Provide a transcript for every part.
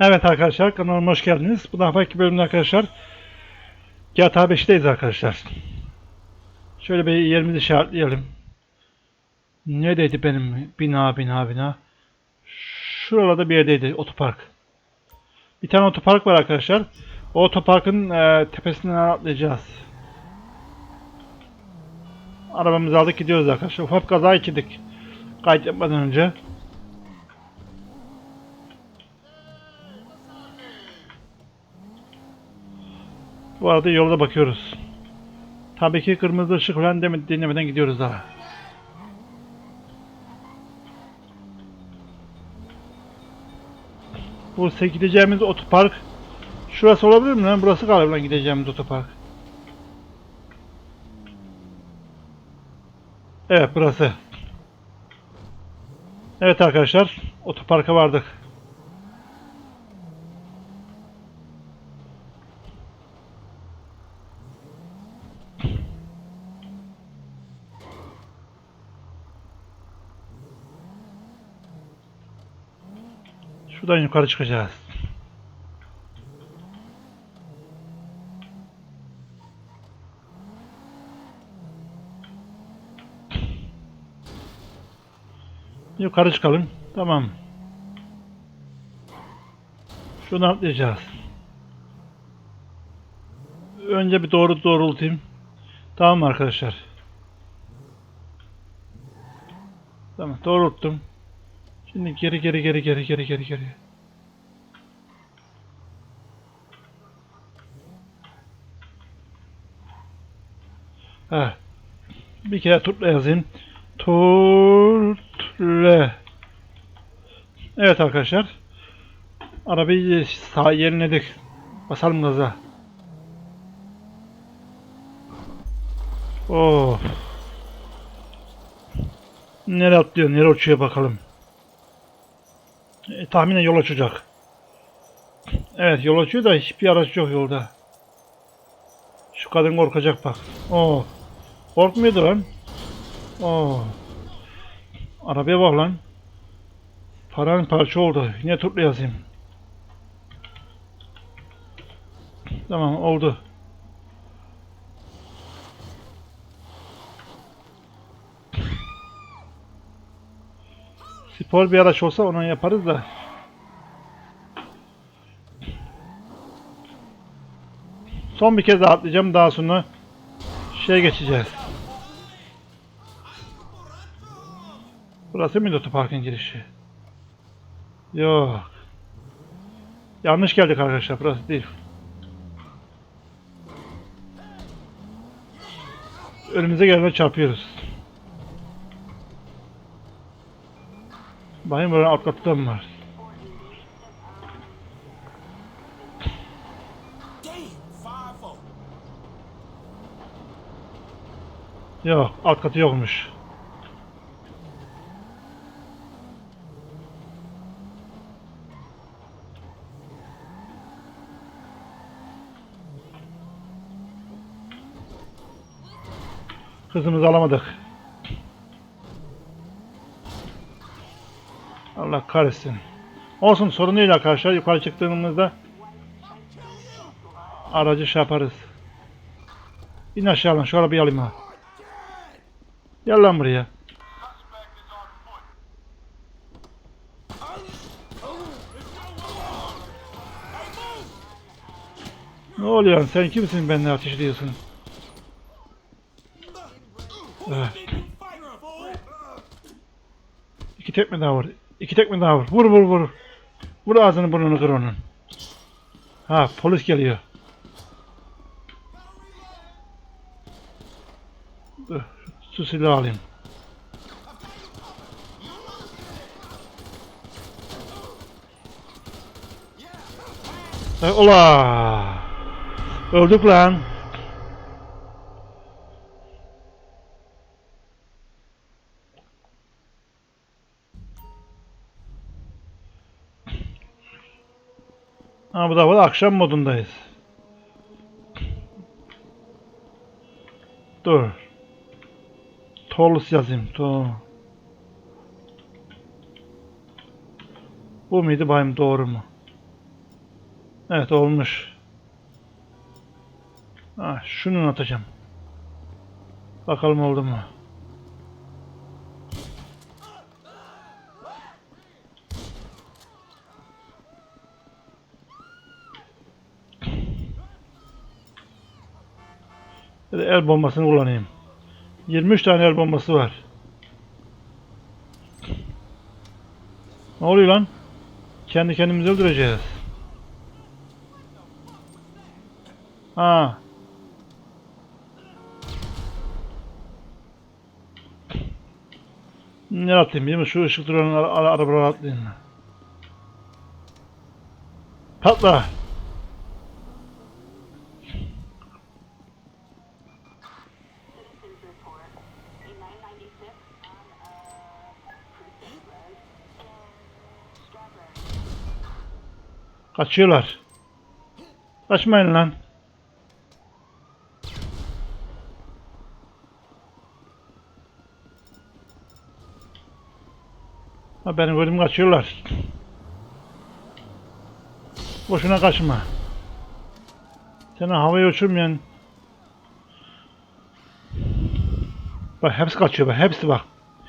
Evet arkadaşlar kanalıma hoş geldiniz. Bu defa bölümde arkadaşlar GTA 5'teyiz arkadaşlar. Şöyle bir yerimizi işaretleyelim. Neredeydi benim bina bina bina? Şuralarda bir yerdeydi otopark. Bir tane otopark var arkadaşlar. O otoparkın e, tepesinden atlayacağız. Arabamızı aldık gidiyoruz arkadaşlar. Ufak kaza geçirdik. Kayıt yapmadan önce. Bu arada yolda bakıyoruz. Tabii ki kırmızı ışık falan dinlemeden gidiyoruz daha. Bu gideceğimiz otopark Şurası olabilir mi lan? Burası galiba gideceğimiz otopark. Evet burası. Evet arkadaşlar otoparka vardık. Şuradan yukarı çıkacağız. Yukarı çıkalım. Tamam. Şunu atlayacağız. Önce bir doğru doğrultayım. Tamam arkadaşlar. Tamam doğrulttum. Şimdi geri geri geri geri geri geri geri. Ha. Bir kere turla yazayım. Turle. Evet arkadaşlar. Arabayı sağ yeniledik. Basalım gaza. Oh. Nereye atlıyor, nereye uçuyor bakalım. Tahminen yol açacak. Evet yol açıyor da hiçbir araç yok yolda. Şu kadın korkacak bak. Oh. Korkmuyordu lan. Oh. Arabaya bak lan. Paranın parça oldu. Yine turla yazayım. Tamam oldu. Spor bir araç olsa onu yaparız da. Son bir kez daha atlayacağım. Daha sonra şey geçeceğiz. Burası mıydı otoparkın girişi? Yok. Yanlış geldik arkadaşlar. Burası değil. Önümüze gelene çarpıyoruz. Bakayım katta mı var? Yok, alt katı yokmuş. Kızımızı alamadık. Allah kahretsin. Olsun sorun değil arkadaşlar. Yukarı çıktığımızda aracı şey yaparız. İn aşağı lan. Şu arabayı alayım ha. Gel lan buraya. Ne oluyor? Sen kimsin benimle ateş ediyorsun? Evet. Fool. İki tekme daha vur. İki tekme daha vur. Vur vur vur. Vur ağzını burnunu kır onun. Ha polis geliyor. Dur, Su silahı alayım. E, Ola! Öldük lan. Ha bu da da akşam modundayız. Dur. Tolus yazayım. To. Bu muydu bayım doğru mu? Evet olmuş. Ha, şunu atacağım. Bakalım oldu mu? De el bombasını kullanayım. 23 tane el bombası var. Ne oluyor lan? Kendi kendimizi öldüreceğiz. Ha. Ne atlayayım değil mi? Şu ışık duran ara ara arabalara atlayayım. Patla. Kaçıyorlar. Kaçmayın lan. Ha benim gördüğüm kaçıyorlar. Boşuna kaçma. Seni havaya uçurmayan Bak hepsi kaçıyor bak hepsi bak.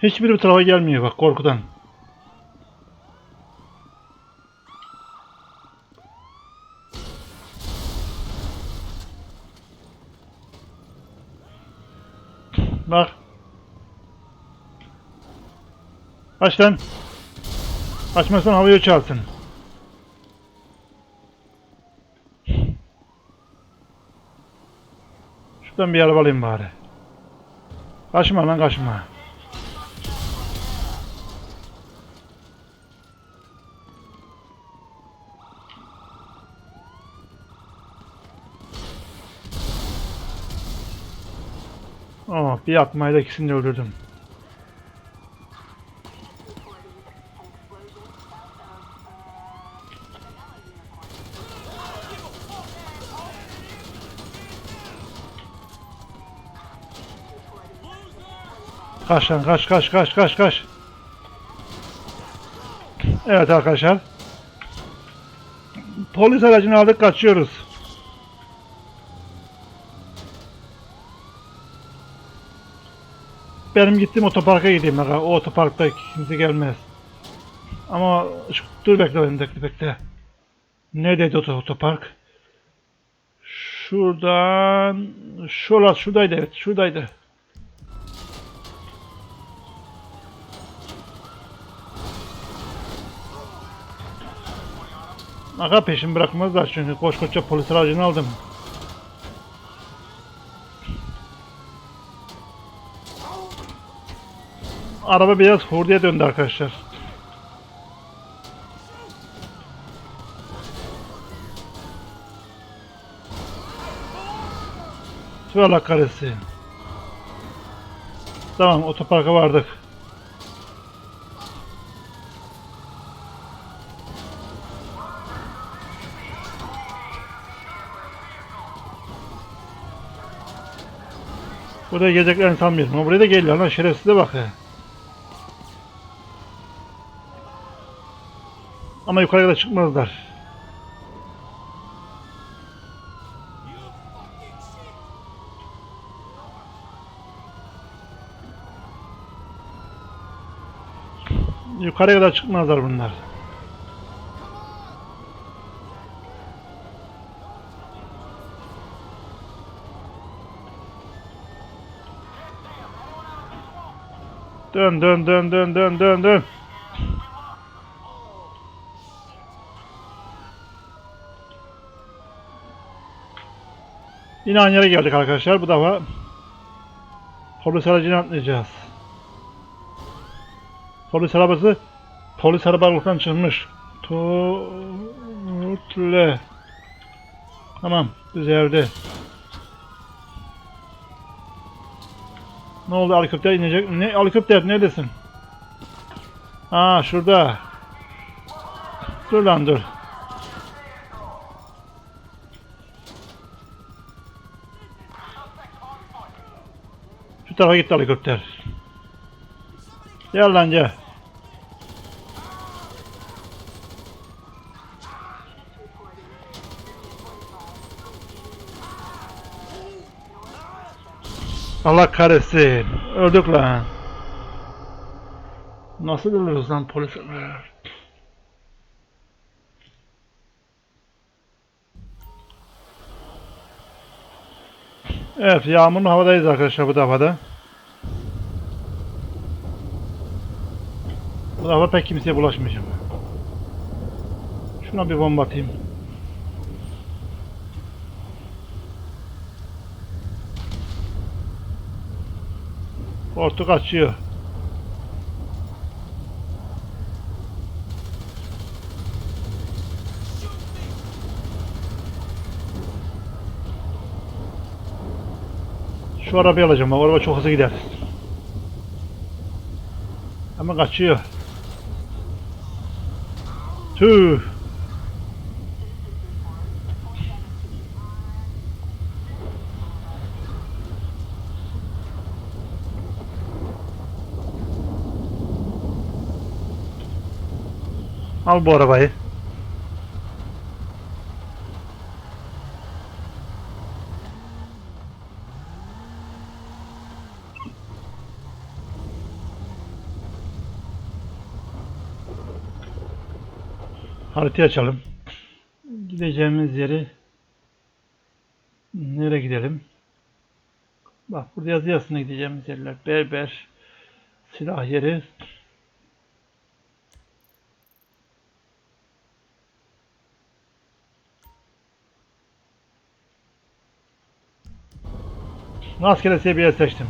Hiçbiri bu tarafa gelmiyor bak korkudan. Bak. Kaç lan. Kaçmazsan havaya uçarsın. Şuradan bir araba alayım bari. Kaçma lan kaçma. Oh, bir atmayla ikisini de öldürdüm. Kaç lan kaç kaç kaç kaç kaç. Evet arkadaşlar. Polis aracını aldık kaçıyoruz. Benim gittiğim otoparka gideyim. Aga. O otoparkta kimse gelmez. Ama şu, dur bekle benim bekle bekle. Neredeydi otopark? Şuradan şurası şuradaydı evet şuradaydı. Aga peşin bırakmazlar çünkü koskoca polis aracını aldım. Araba biraz hurdiye döndü arkadaşlar. Tüh Allah kahretsin. Tamam otoparka vardık. Buraya geleceklerini sanmıyorum ama buraya da geliyor lan şerefsize bak ya. Ama yukarıya da çıkmazlar. Yukarıya kadar çıkmazlar bunlar. Dön dön dön dön dön dön dön. Yine aynı yere geldik arkadaşlar. Bu defa polis aracını atlayacağız. Polis arabası polis arabalıktan çıkmış. Tutle. Tamam düzeldi. Ne oldu helikopter inecek? Ne helikopter neredesin? Aa şurada. Dur lan dur. tarafa gitti helikopter. Gel lan gel. Allah kahretsin. Öldük lan. Nasıl ölürüz lan polis. Evet yağmurlu havadayız arkadaşlar bu defada. Defa pek kimseye bulaşmayacağım. Şuna bir bomba atayım. Portu kaçıyor. Şu arabayı alacağım. O araba çok hızlı gider. Ama kaçıyor. Tüh. Al bu arabayı. Haritayı açalım. Gideceğimiz yeri nereye gidelim? Bak burada yazıyor aslında gideceğimiz yerler. Berber, silah yeri. Rastgele seviye seçtim.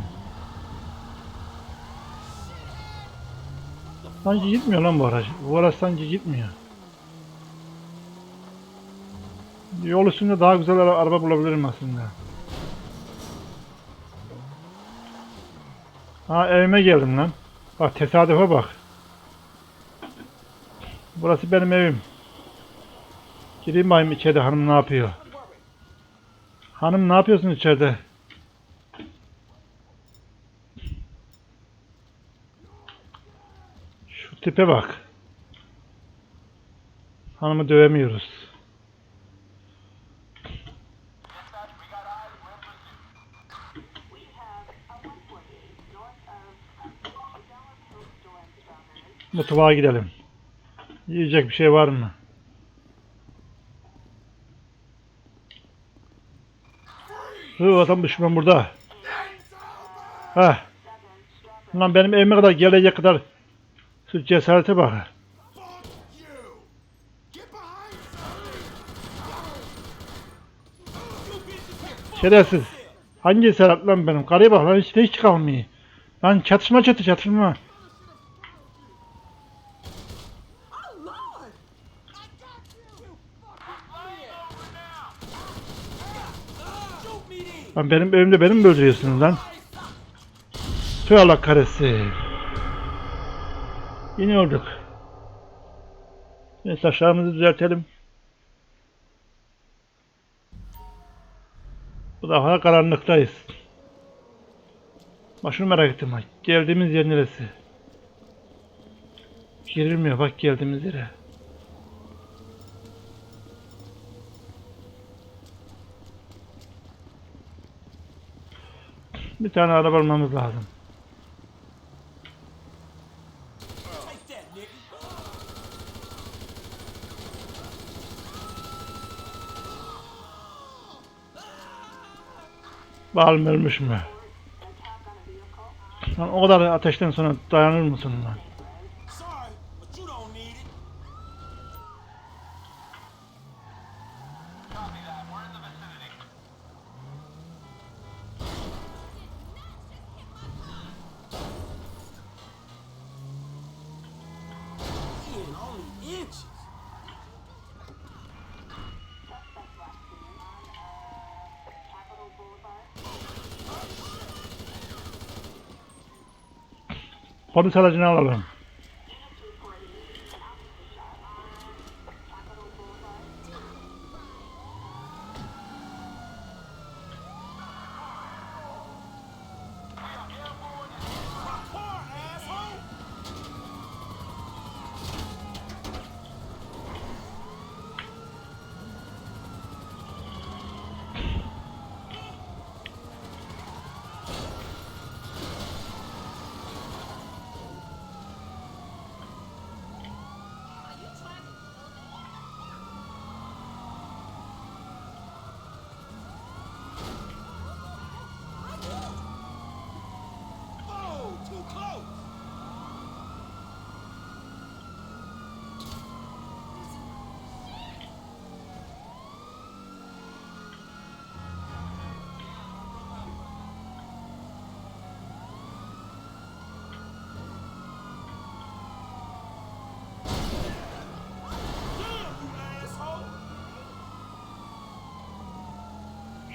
Sanki gitmiyor lan bu araç. Bu araç sanki gitmiyor. Yol üstünde daha güzel ara- araba bulabilirim aslında. Ha evime geldim lan. Bak tesadüfe bak. Burası benim evim. Gireyim bakayım içeride hanım ne yapıyor. Hanım ne yapıyorsun içeride? Şu tipe bak. Hanımı dövemiyoruz. Mutfağa gidelim. Yiyecek bir şey var mı? Hı adam düşman burada. Heh. Lan benim evime kadar gelecek kadar şu cesarete bak. Şerefsiz. Hangi cesaret lan benim? Karıya bak lan hiç, hiç kalmıyor. Lan çatışma çatı çatışma. Lan benim evimde benim mi öldürüyorsunuz lan? Tüh Allah kahretsin. Yine öldük. Neyse aşağımızı düzeltelim. Bu defa karanlıktayız. Bak şunu merak ettim. Geldiğimiz yer neresi? Girilmiyor bak geldiğimiz yere. Bir tane araba almamız lazım. Bağım ölmüş mü? O kadar ateşten sonra dayanır mısın lan? Boulevard. Polis aracını alalım.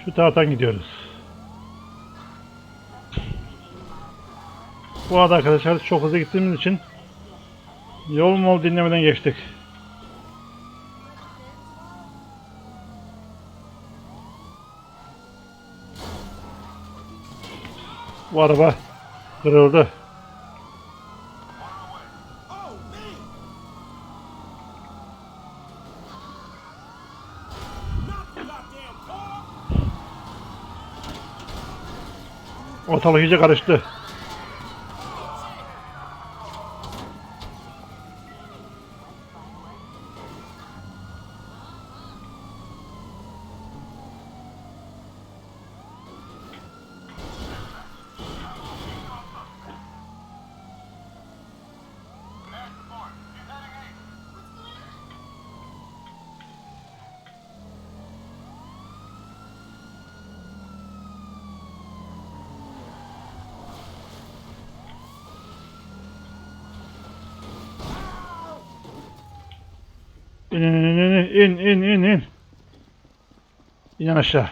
Şu taraftan gidiyoruz. Bu arada arkadaşlar çok hızlı gittiğimiz için yol mol dinlemeden geçtik. Bu araba kırıldı. Ortalık iyice karıştı. İn in in in in in in in. Aşağı.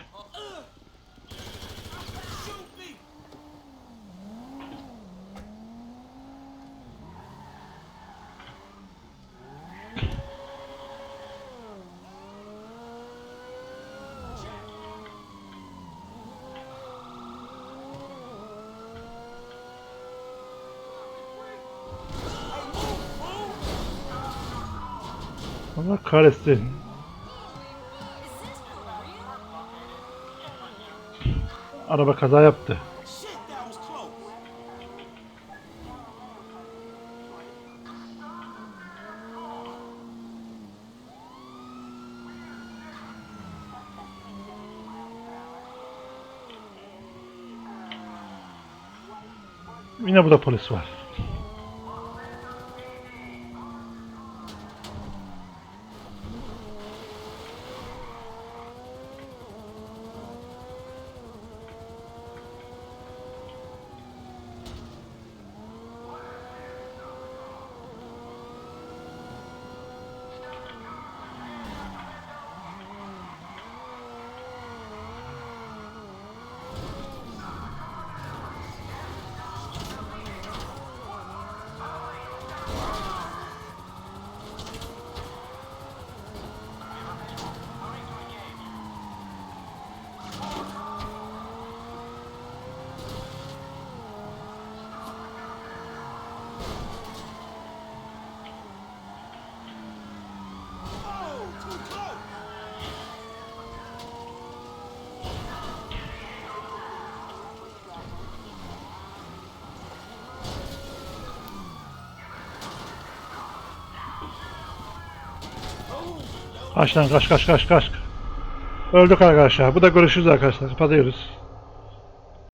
Allah kahretsin. Araba kaza yaptı. Yine burada polis var. Kaç lan kaç kaç kaç kaç. Öldük arkadaşlar. Bu da görüşürüz arkadaşlar. Kapatıyoruz.